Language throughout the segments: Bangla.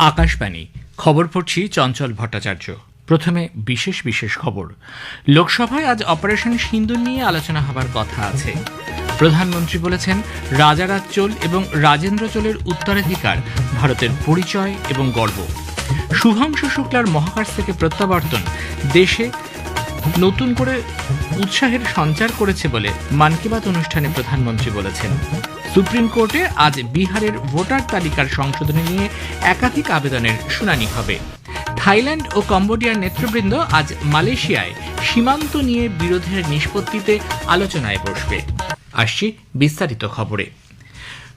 আকাশবাণী। খবর পড়ছি চঞ্চল ভট্টাচার্য। প্রথমে বিশেষ বিশেষ খবর। লোকসভায় আজ অপারেশন সিন্দুর নিয়ে আলোচনা হবার কথা আছে। প্রধানমন্ত্রী বলেছেন, রাজারাজ চোল এবং রাজেন্দ্র চোলের উত্তরাধিকার ভারতের পরিচয় এবং গর্ব। শুভাংশু শুক্লার মহাকাশ থেকে প্রত্যাবর্তন দেশে নতুন করে উৎসাহের সঞ্চার করেছে বলে মন কি বাত অনুষ্ঠানে প্রধানমন্ত্রী বলেছেন। সুপ্রিম কোর্টে আজ বিহারের ভোটার তালিকার সংশোধনী নিয়ে একাধিক আবেদনের শুনানি হবে। থাইল্যান্ড ও কম্বোডিয়ার নেতৃবৃন্দ আজ মালয়েশিয়ায় সীমান্ত নিয়ে বিরোধের নিষ্পত্তিতে আলোচনায় বসবে। আসছি বিস্তারিত খবরে।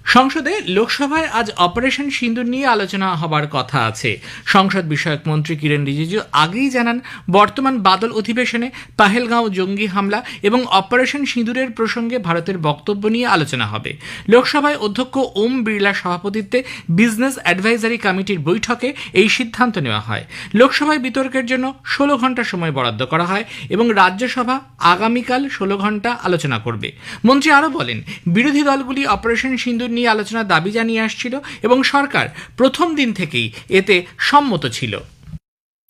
সংসদে লোকসভায় আজ অপারেশন সিন্দুর নিয়ে আলোচনা হবার কথা আছে। সংসদ বিষয়ক মন্ত্রী কিরেন রিজিজু আগেই জানান, বর্তমান বাদল অধিবেশনে পাহেলগাঁও জঙ্গি হামলা এবং অপারেশন সিঁদুরের প্রসঙ্গে ভারতের বক্তব্য নিয়ে আলোচনা হবে। লোকসভায় অধ্যক্ষ ওম বিড়লার সভাপতিত্বে বিজনেস অ্যাডভাইজারি কমিটির বৈঠকে এই সিদ্ধান্ত নেওয়া হয়। লোকসভায় বিতর্কের জন্য ষোলো ঘণ্টা সময় বরাদ্দ করা হয় এবং রাজ্যসভা আগামীকাল ষোলো ঘণ্টা আলোচনা করবে। মন্ত্রী আরও বলেন, বিরোধী দলগুলি অপারেশন সিন্দুর নিয়ে আলোচনার দাবি জানিয়ে আসছিল এবং সরকার প্রথম দিন থেকেই এতে সম্মত ছিল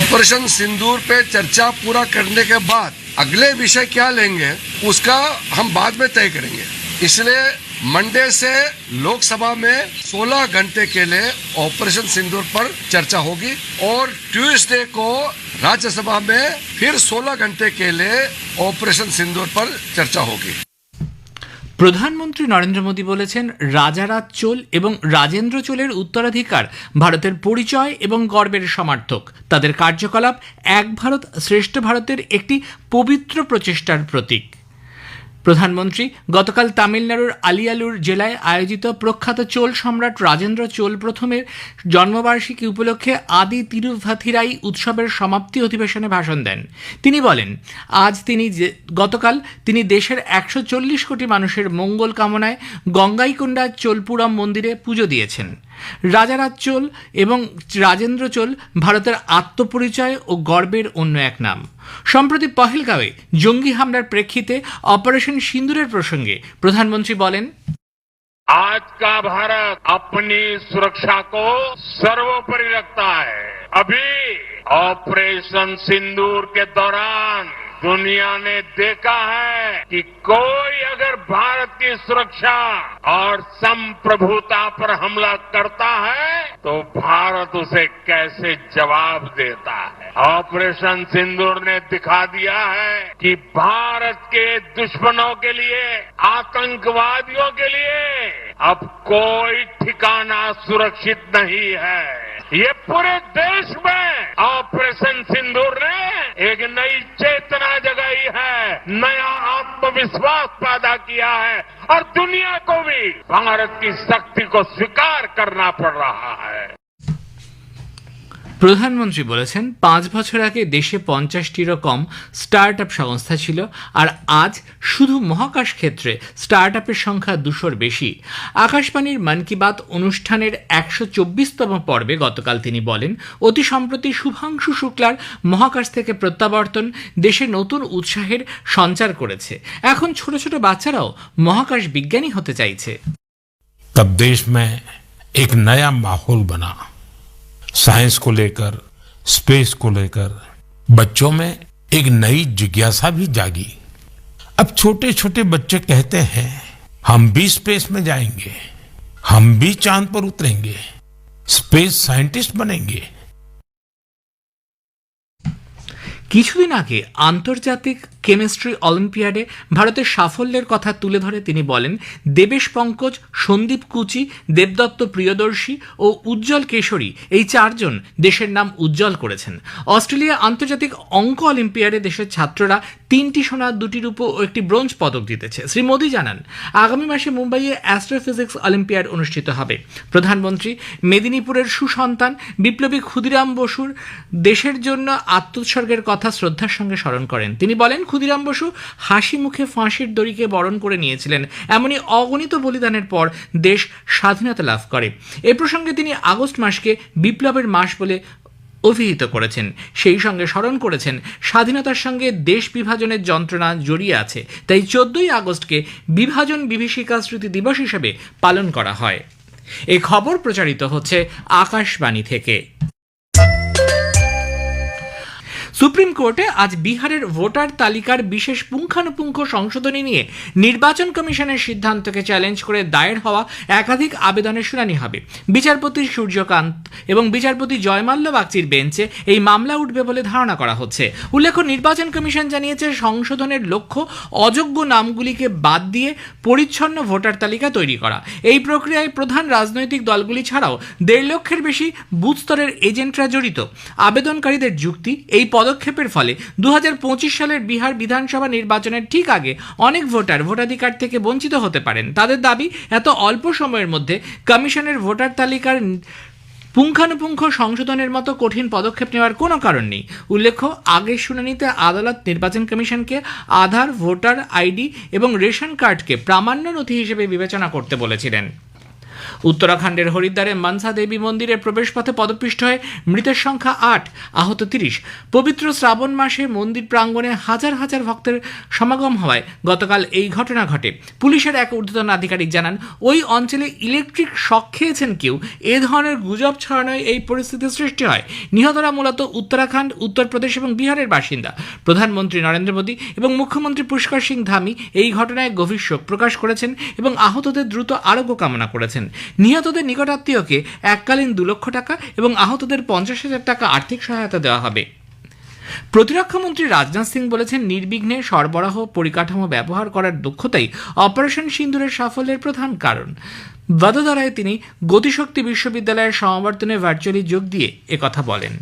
ऑपरेशन सिंदूर पे चर्चा पूरा करने के बाद अगले विषय क्या लेंगे उसका हम बाद में तय करेंगे इसलिए मंडे से लोकसभा में 16 घंटे के लिए ऑपरेशन सिंदूर पर चर्चा होगी और ट्यूसडे को राज्यसभा में फिर 16 घंटे के लिए ऑपरेशन सिंदूर पर चर्चा होगी প্রধানমন্ত্রী নরেন্দ্র মোদী বলেছেন, রাজারাজ চোল এবং রাজেন্দ্র চোলের উত্তরাধিকার ভারতের পরিচয় এবং গর্বের সমার্থক। তাদের কার্যকলাপ এক ভারত শ্রেষ্ঠ ভারতের একটি পবিত্র প্রচেষ্টার প্রতীক। প্রধানমন্ত্রী, গতকাল তামিলনাড়ুর আলিয়ালুর জেলায় আয়োজিত প্রখ্যাত চোল সম্রাট রাজেন্দ্র চোল প্রথমের জন্মবার্ষিকী উপলক্ষে আদি তিরুভাথিরাই উৎসবের সমাপ্তি অধিবেশনে ভাষণ দেন। তিনি বলেন, আজ তিনি গতকাল তিনি দেশের একশো চল্লিশ কোটি মানুষের মঙ্গল কামনায় গঙ্গাইকুণ্ডা চোলপুরম মন্দিরে পুজো দিয়েছেন। রাজারাজ চোল এবং রাজেন্দ্র চোল ভারতের আত্মপরিচয় ও গর্বের অন্য এক নাম। সম্প্রতি পহেলগাঁওয়ে জঙ্গি হামলার প্রেক্ষিতে অপারেশন সিন্দুরের প্রসঙ্গে প্রধানমন্ত্রী বলেন आज का भारत अपनी सुरक्षा को सर्वोपरि रखता है अभी ऑपरेशन सिंदूर के दौरान दुनिया ने देखा है कि कोई अगर भारत की सुरक्षा और संप्रभुता पर हमला करता है तो भारत उसे कैसे जवाब देता है? ऑपरेशन सिंदूर ने दिखा दिया है कि भारत के दुश्मनों के लिए, आतंकवादियों के लिए अब कोई ठिकाना सुरक्षित नहीं है। ये पूरे देश में ऑपरेशन सिंदूर ने एक नई चेतना जगाई है, नया आत्मविश्वास पैदा किया है और दुनिया को भी भारत की शक्ति को स्वीकार करना पड़ रहा है। প্রধানমন্ত্রী বলেছেন পাঁচ বছর আগে দেশে পঞ্চাশটিরও কম স্টার্ট আপ সংস্থা ছিল আর আজ শুধু মহাকাশ ক্ষেত্রে স্টার্ট আপের সংখ্যা দুশোর বেশি আকাশবাণীর মন কি বাত অনুষ্ঠানের একশো চব্বিশতম পর্বে গতকাল তিনি বলেন অতি সম্প্রতি শুভাংশু শুক্লার মহাকাশ থেকে প্রত্যাবর্তন দেশে নতুন উৎসাহের সঞ্চার করেছে এখন ছোট ছোট বাচ্চারাও মহাকাশ বিজ্ঞানী হতে চাইছে तब देश में एक नया माहौल बना साइंस को लेकर स्पेस को लेकर बच्चों में एक नई जिज्ञासा भी जागी अब छोटे छोटे बच्चे कहते हैं हम भी स्पेस में जाएंगे हम भी चांद पर उतरेंगे स्पेस साइंटिस्ट बनेंगे কিছুদিন আগে আন্তর্জাতিক কেমিস্ট্রি অলিম্পিয়াডে ভারতের সাফল্যের কথা তুলে ধরে তিনি বলেন, দেবেশ পঙ্কজ, সন্দীপ কুচি, দেবদত্ত প্রিয়দর্শী ও উজ্জ্বল কেশরী এই চারজন দেশের নাম উজ্জ্বল করেছেন। অস্ট্রেলিয়া আন্তর্জাতিক অঙ্ক অলিম্পিয়াডে দেশের ছাত্ররা তিনটি সোনা, দুটি রূপো ও একটি ব্রোঞ্জ পদক জিতেছে। শ্রী মোদী জানান, আগামী মাসে মুম্বাইয়ে অ্যাস্ট্রোফিজিক্স অলিম্পিয়াড অনুষ্ঠিত হবে। প্রধানমন্ত্রী মেদিনীপুরের সুসন্তান বিপ্লবী ক্ষুদিরাম বসুর দেশের জন্য আত্মোৎসর্গের কথা শ্রদ্ধার সঙ্গে স্মরণ করেন। তিনি বলেন ক্ষুদিরাম বসু হাসি মুখে ফাঁসির দড়িকে বরণ করে নিয়েছিলেন। এমনই অগণিত বলিদানের পর দেশ স্বাধীনতা লাভ করে। এ প্রসঙ্গে তিনি আগস্ট মাসকে বিপ্লবের মাস বলে অভিহিত করেছেন। সেই সঙ্গে স্মরণ করেছেন, স্বাধীনতার সঙ্গে দেশ বিভাজনের যন্ত্রণা জড়িয়ে আছে। তাই চোদ্দই আগস্টকে বিভাজন বিভীষিকা স্মৃতি দিবস হিসেবে পালন করা হয়। এই খবর প্রচারিত হচ্ছে আকাশবাণী থেকে। সুপ্রিম কোর্টে আজ বিহারের ভোটার তালিকার বিশেষ পুঙ্খানুপুঙ্খ সংশোধনী নিয়ে নির্বাচন কমিশনের সিদ্ধান্তকে চ্যালেঞ্জ করে দায়ের হওয়া একাধিক আবেদনের শুনানি হবে। বিচারপতি সূর্যকান্ত এবং বিচারপতি জয়মাল্য বাগচির বেঞ্চে এই মামলা উঠবে বলে ধারণা করা হচ্ছে। উল্লেখ্য, নির্বাচন কমিশন জানিয়েছে, সংশোধনের লক্ষ্য অযোগ্য নামগুলিকে বাদ দিয়ে পরিচ্ছন্ন ভোটার তালিকা তৈরি করা। এই প্রক্রিয়ায় প্রধান রাজনৈতিক দলগুলি ছাড়াও দেড় লক্ষের বেশি বুথ স্তরের এজেন্টরা জড়িত। আবেদনকারীদের যুক্তি, এই পদক্ষেপের ফলে দু সালের বিহার বিধানসভা নির্বাচনের ঠিক আগে অনেক ভোটার ভোটাধিকার থেকে বঞ্চিত হতে পারেন। তাদের দাবি, এত অল্প সময়ের মধ্যে কমিশনের ভোটার তালিকার পুঙ্খানুপুঙ্খ সংশোধনের মতো কঠিন পদক্ষেপ নেওয়ার কোনো কারণ নেই। উল্লেখ্য, আগের শুনানিতে আদালত নির্বাচন কমিশনকে আধার, ভোটার আইডি এবং রেশন কার্ডকে প্রামাণ্য নথি হিসেবে বিবেচনা করতে বলেছিলেন। উত্তরাখণ্ডের হরিদ্বারে মানসা দেবী মন্দিরের প্রবেশপথে পদপিষ্ট হয়ে মৃতের সংখ্যা আট, আহত তিরিশ। পবিত্র শ্রাবণ মাসে মন্দির প্রাঙ্গণে হাজার হাজার ভক্তের সমাগম হওয়ায় গতকাল এই ঘটনা ঘটে। পুলিশের এক ঊর্ধ্বতন আধিকারিক জানান, ওই অঞ্চলে ইলেকট্রিক শক খেয়েছেন কেউ, এ ধরনের গুজব ছড়ানোয় এই পরিস্থিতির সৃষ্টি হয়। নিহতরা মূলত উত্তরাখণ্ড, উত্তরপ্রদেশ এবং বিহারের বাসিন্দা। প্রধানমন্ত্রী নরেন্দ্র মোদী এবং মুখ্যমন্ত্রী পুষ্কর সিং ধামি এই ঘটনায় গভীর শোক প্রকাশ করেছেন এবং আহতদের দ্রুত আরোগ্য কামনা করেছেন। নিহতদের নিকটাত্মীয়কে এককালীন দু লক্ষ টাকা এবং আহতদের পঞ্চাশ হাজার টাকা আর্থিক সহায়তা দেওয়া হবে। প্রতিরক্ষামন্ত্রী রাজনাথ সিং বলেছেন, নির্বিঘ্নে সরবরাহ, পরিকাঠামো ব্যবহার করার দক্ষতাই অপারেশন সিন্দুরের সাফল্যের প্রধান কারণ। বদোদরায় তিনি গতিশক্তি বিশ্ববিদ্যালয়ের সমাবর্তনে ভার্চুয়ালি যোগ দিয়ে একথা বলেন।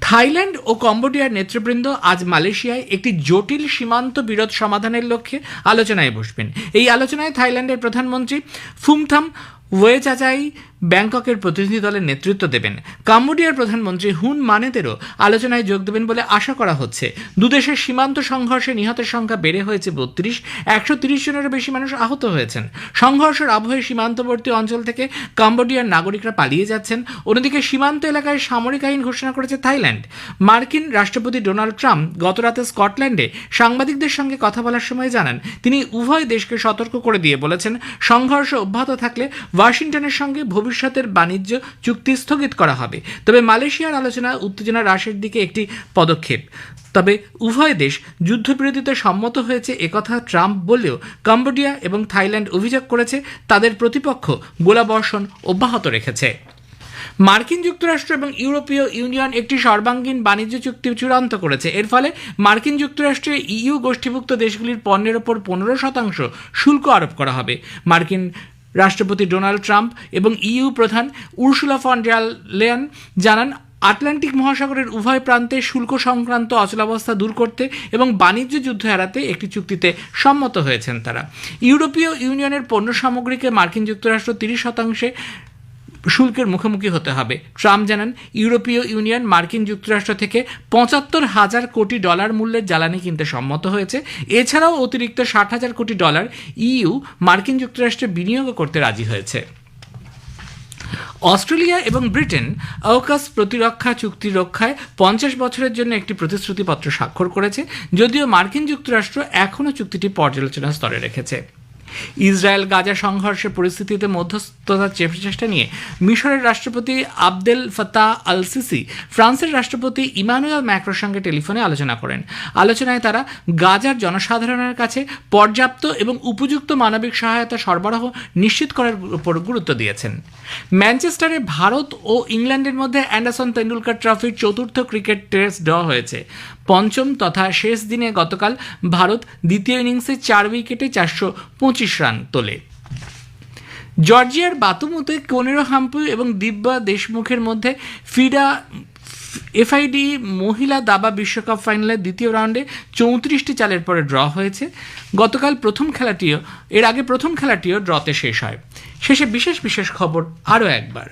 থাইল্যান্ড ও কম্বোডিয়ার নেতৃবৃন্দ আজ মালয়েশিয়ায় একটি জটিল সীমান্ত বিরোধ সমাধানের লক্ষ্যে আলোচনায় বসবেন। এই আলোচনায় থাইল্যান্ডের প্রধানমন্ত্রী ফুমথাম वे चाचाई ব্যাংককের প্রতিনিধি দলের নেতৃত্ব দেবেন। কাম্বোডিয়ার প্রধানমন্ত্রী হুন মানেতেরও আলোচনায় যোগ দেবেন বলে আশা করা হচ্ছে। দুদেশের সীমান্ত সংঘর্ষে নিহতের সংখ্যা বেড়ে হয়েছে বত্রিশ, একশো তিরিশ জনেরও বেশি মানুষ আহত হয়েছেন। সংঘর্ষের আবহে সীমান্তবর্তী অঞ্চল থেকে কাম্বোডিয়ার নাগরিকরা পালিয়ে যাচ্ছেন। অন্যদিকে সীমান্ত এলাকায় সামরিক আইন ঘোষণা করেছে থাইল্যান্ড। মার্কিন রাষ্ট্রপতি ডোনাল্ড ট্রাম্প গতরাতে স্কটল্যান্ডে সাংবাদিকদের সঙ্গে কথা বলার সময় জানান, তিনি উভয় দেশকে সতর্ক করে দিয়ে বলেছেন, সংঘর্ষ অব্যাহত থাকলে ওয়াশিংটনের সঙ্গে ভবিষ্যতের বাণিজ্য চুক্তি স্থগিত করা হবে। তবে মালয়েশিয়ার আলোচনা উত্তেজনা হ্রাসের দিকে একটি পদক্ষেপ। তবে উভয় দেশ যুদ্ধবিরতিতে সম্মত হয়েছে একথা ট্রাম্প বললেও কম্বোডিয়া এবং থাইল্যান্ড অভিযোগ করেছে, তাদের প্রতিপক্ষ গোলাবর্ষণ অব্যাহত রেখেছে। মার্কিন যুক্তরাষ্ট্র এবং ইউরোপীয় ইউনিয়ন একটি সর্বাঙ্গীন বাণিজ্য চুক্তি চূড়ান্ত করেছে। এর ফলে মার্কিন যুক্তরাষ্ট্রে ইইউ গোষ্ঠীভুক্ত দেশগুলির পণ্যের ওপর পনেরো শতাংশ শুল্ক আরোপ করা হবে। মার্কিন রাষ্ট্রপতি ডোনাল্ড ট্রাম্প এবং ইইউ প্রধান উর্সুলা ফন জানান, আটলান্টিক মহাসাগরের উভয় প্রান্তে শুল্ক সংক্রান্ত অচলাবস্থা দূর করতে এবং বাণিজ্য যুদ্ধ এড়াতে একটি চুক্তিতে সম্মত হয়েছেন তারা। ইউরোপীয় ইউনিয়নের পণ্য সামগ্রীকে মার্কিন যুক্তরাষ্ট্র তিরিশ শতাংশে শুল্কের মুখোমুখি হতে হবে। ট্রাম্প জানান, ইউরোপীয় ইউনিয়ন মার্কিন যুক্তরাষ্ট্র থেকে পঁচাত্তর হাজার কোটি ডলার মূল্যের জ্বালানি কিনতে সম্মত হয়েছে। এছাড়াও অতিরিক্ত ষাট হাজার কোটি ডলার ইইউ মার্কিন যুক্তরাষ্ট্রে বিনিয়োগ করতে রাজি হয়েছে। অস্ট্রেলিয়া এবং ব্রিটেন অকাস প্রতিরক্ষা চুক্তি রক্ষায় পঞ্চাশ বছরের জন্য একটি প্রতিশ্রুতিপত্র স্বাক্ষর করেছে, যদিও মার্কিন যুক্তরাষ্ট্র এখনও চুক্তিটি পর্যালোচনা স্তরে রেখেছে। ইসরায়েল গাজা সংঘর্ষের পরিস্থিতিতে মধ্যস্থতার চেষ্টা নিয়ে মিশরের রাষ্ট্রপতি আবদেল ফাত্তাহ আল সিসি ফ্রান্সের রাষ্ট্রপতি ইমানুয়েল ম্যাক্রোর সঙ্গে টেলিফোনে আলোচনা করেন। আলোচনায় তারা গাজার জনসাধারণের কাছে পর্যাপ্ত এবং উপযুক্ত মানবিক সহায়তা সরবরাহ নিশ্চিত করার উপর গুরুত্ব দিয়েছেন। ম্যানচেস্টারে ভারত ও ইংল্যান্ডের মধ্যে অ্যান্ডারসন তেন্ডুলকার ট্রফির চতুর্থ ক্রিকেট টেস্ট দেওয়া হয়েছে। পঞ্চম তথা শেষ দিনে গতকাল ভারত দ্বিতীয় ইনিংসে চার উইকেটে চারশো পঁচিশ রান তোলে। জর্জিয়ার বাতুমুতে কোনেরো হাম্পু এবং দিব্যা দেশমুখের মধ্যে ফিডা, এফআইডি মহিলা দাবা বিশ্বকাপ ফাইনালের দ্বিতীয় রাউন্ডে চৌত্রিশটি চালের পরে ড্র হয়েছে। গতকাল প্রথম খেলাটিও, এর আগে প্রথম খেলাটিও ড্রতে শেষ হয়। শেষে বিশেষ বিশেষ খবর আরও একবার।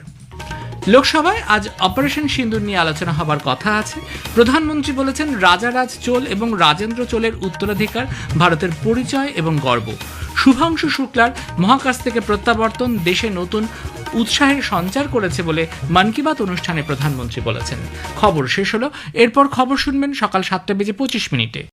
লোকসভায় আজ অপারেশন সিন্দুর নিয়ে আলোচনা হবার কথা আছে। প্রধানমন্ত্রী বলেছেন, রাজারাজ চোল এবং রাজেন্দ্র চোলের উত্তরাধিকার ভারতের পরিচয় এবং গর্ব। শুভাংশু শুক্লার মহাকাশ থেকে প্রত্যাবর্তন দেশে নতুন উৎসাহের সঞ্চার করেছে বলে মন কি বাত অনুষ্ঠানে প্রধানমন্ত্রী বলেছেন। খবর শেষ হলো। এরপর খবর শুনবেন সকাল সাতটা বেজে পঁচিশ মিনিটে।